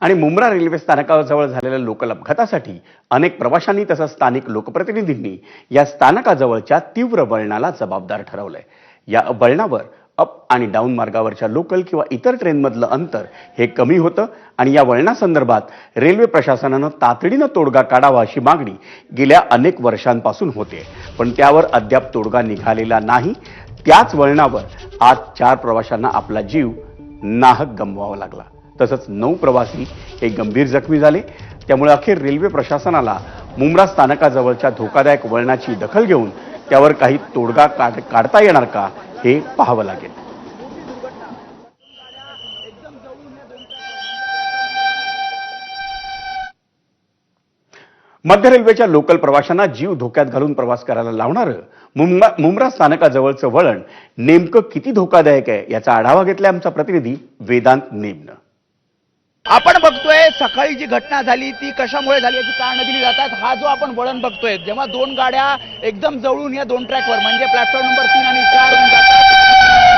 आणि मुंब्रा रेल्वे स्थानकाजवळ झालेल्या लोकल अपघातासाठी अनेक प्रवाशांनी तसंच स्थानिक लोकप्रतिनिधींनी या स्थानकाजवळच्या तीव्र वळणाला जबाबदार ठरवलंय. या वळणावर अप आणि डाऊन मार्गावरच्या लोकल किंवा इतर ट्रेनमधलं अंतर हे कमी होतं आणि या वळणासंदर्भात रेल्वे प्रशासनानं तातडीनं तोडगा काढावा अशी मागणी गेल्या अनेक वर्षांपासून होते. पण त्यावर अद्याप तोडगा निघालेला नाही. त्याच वळणावर आज चार प्रवाशांना आपला जीव नाहक गमवावा लागला. तसंच नऊ प्रवासी हे गंभीर जखमी झाले. त्यामुळे अखेर रेल्वे प्रशासनाला मुंब्रा स्थानकाजवळच्या धोकादायक वळणाची दखल घेऊन त्यावर काही तोडगा काढ काढता येणार का हे पाहावं लागेल. मध्य रेल्वेच्या लोकल प्रवाशांना जीव धोक्यात घालून प्रवास करायला लावणारं मुंबा मुंब्रा स्थानकाजवळचं वळण नेमकं किती धोकादायक आहे याचा आढावा घेतलाय आमचा प्रतिनिधी वेदांत नेमनं आपण बघतोय सकाळी जी घटना झाली ती कशामुळे झाली याची कारण दिली जातात हा जो आपण वळण बघतोय. जेव्हा दोन गाड्या एकदम जवळून या दोन ट्रॅकवर म्हणजे प्लॅटफॉर्म नंबर तीन आणि चार होऊन जातात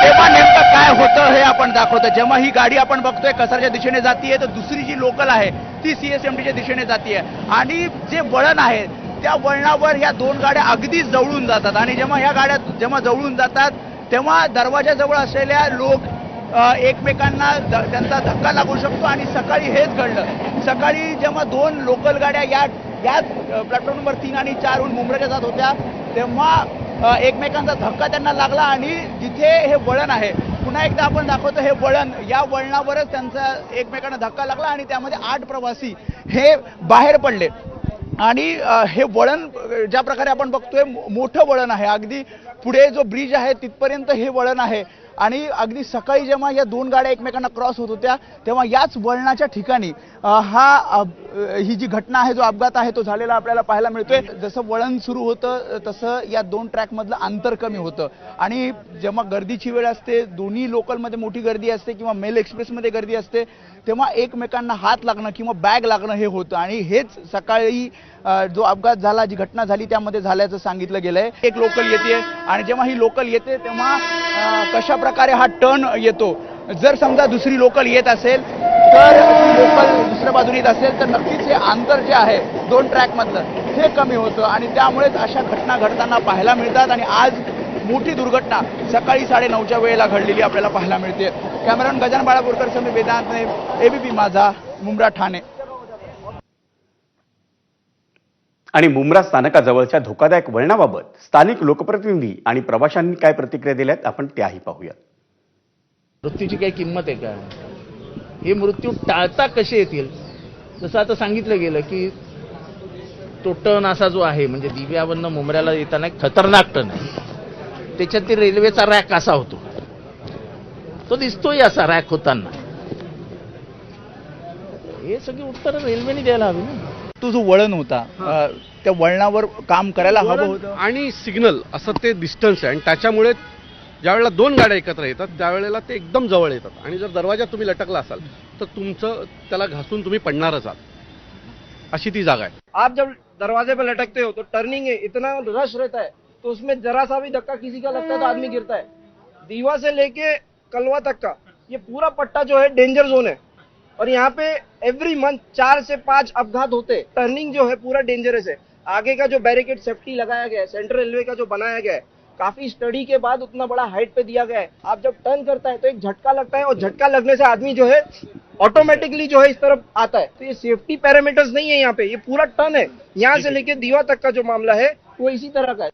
तेव्हा नेमकं काय होतं हे आपण दाखवतो जेव्हा ही गाडी आपण बघतोय कसारच्या दिशेने जातीये तर दुसरी जी लोकल आहे ती सीएसएमटीच्या दिशेने जातीये. आणि जे वळण आहे त्या वळणावर ह्या दोन गाड्या अगदी जवळून जातात. आणि जेव्हा ह्या गाड्या जेव्हा जवळून जातात तेव्हा दरवाजाजवळ असलेल्या लोक एकमेकांना ध- त्यांचा धक्का लागू शकतो आणि सकाळी हेच घडलं. सकाळी जेव्हा दोन लोकल गाड्या या याच प्लॅटफॉर्म नंबर तीन आणि चारहून मुंबईला जात होत्या तेव्हा एकमेकांचा धक्का त्यांना लागला आणि जिथे हे वळण आहे पुन्हा एकदा आपण दाखवतो हे वळण या वळणावरच त्यांचा एकमेकांना धक्का लागला आणि त्यामध्ये आठ प्रवासी हे बाहेर पडले. आणि हे वळण ज्या प्रकारे आपण बघतोय मोठं वळण आहे. अगदी पुढे जो ब्रिज आहे तिथपर्यंत हे वळण आहे. आणि अगदी सकाळी जेव्हा या दोन गाड्या एकमेकांना क्रॉस होत होत्या तेव्हा याच वळणाच्या ठिकाणी हा ही जी घटना आहे जो अपघात आहे तो झालेला आपल्याला पाहायला मिळतोय. जसं वळण सुरू होतं तसं या दोन ट्रॅकमधलं अंतर कमी होतं. आणि जेव्हा गर्दीची वेळ असते दोन्ही लोकलमध्ये मोठी गर्दी असते किंवा मेल एक्सप्रेसमध्ये गर्दी असते तेव्हा एकमेकांना हात लागणं किंवा बॅग लागणं हे होतं. आणि हेच सकाळी जो अपघात झाला जी घटना झाली त्यामध्ये झाल्याचं सांगितलं गेलंय. एक लोकल येते आणि जेव्हा ही लोकल येते तेव्हा कशा प्रकारे हा टर्न येतो? जर समजा दुसरी लोकल येत असेल तर लोकल दुसऱ्या बाजूने येत असेल तर नक्कीच हे अंतर जे आहे दोन ट्रॅकमधलं हे कमी होतं. आणि त्यामुळेच अशा घटना घडताना पाहायला मिळतात. आणि आज मोठी दुर्घटना सकाळी साडे नऊच्या वेळेला घडलेली आपल्याला पाहायला मिळते. कॅमेरामॅन गजान बाळापूरकर समी वेदांत एबीपी माझा मुंब्रा ठाणे. आणि मुंब्रा स्थानकाजवळच्या धोकादायक वळणाबाबत स्थानिक लोकप्रतिनिधी आणि प्रवाशांनी काय प्रतिक्रिया दिल्यात आपण त्याही पाहूयात. मृत्यूची काही किंमत आहे का? हे मृत्यू टाळता कसे येतील? जसं आता सांगितलं गेलं की तो टर्न असा जो आहे म्हणजे दिव्यावरनं मुंबऱ्याला येताना एक खतरनाक टर्न आहे. त्याच्यात ते रेल्वेचा रॅक असा होतो. तो दिसतोय असा रॅक होताना. हे सगळी उत्तरं रेल्वेने द्यायला हवी ना. तो जो वळण होता त्या वळणावर काम करायला हवं होतं. आणि सिग्नल असं ते डिस्टन्स आहे. आणि त्याच्यामुळे ज्यावेळेला दोन गाड्या एकत्र येतात त्यावेळेला ते एकदम जवळ येतात. आणि जर दरवाजा तुम्ही लटकला असाल तर तुमचं त्याला घासून तुम्ही पडणारच आहात. अशी ती जागा आहे. आप जब दरवाजे पे लटकते हो तो टर्निंग है इतना रश रहता है तो उसमें जरा सा भी धक्का किसी का लगता है तो आदमी गिरता है। दीवा से लेके कलवा तक का ये पूरा पट्टा जो है डेंजर जोन है। और यहाँ पे एवरी मंथ चार से पाँच अपघात होते टर्निंग जो है पूरा डेंजरस है। आगे का जो बैरिकेड सेफ्टी लगाया गया है सेंट्रल रेलवे का जो बनाया गया है काफ़ी स्टडी के बाद उतना बड़ा हाइट पे दिया गया है। आप जब टर्न करता है तो एक झटका लगता है और झटका लगने से आदमी जो है ऑटोमेटिकली जो है इस तरफ़ आता है। तो ये सेफ्टी पैरामीटर्स नहीं है यहाँ पे ये पूरा टर्न है। यहाँ से लेके दीवा तक का जो मामला है वो इसी तरह का है।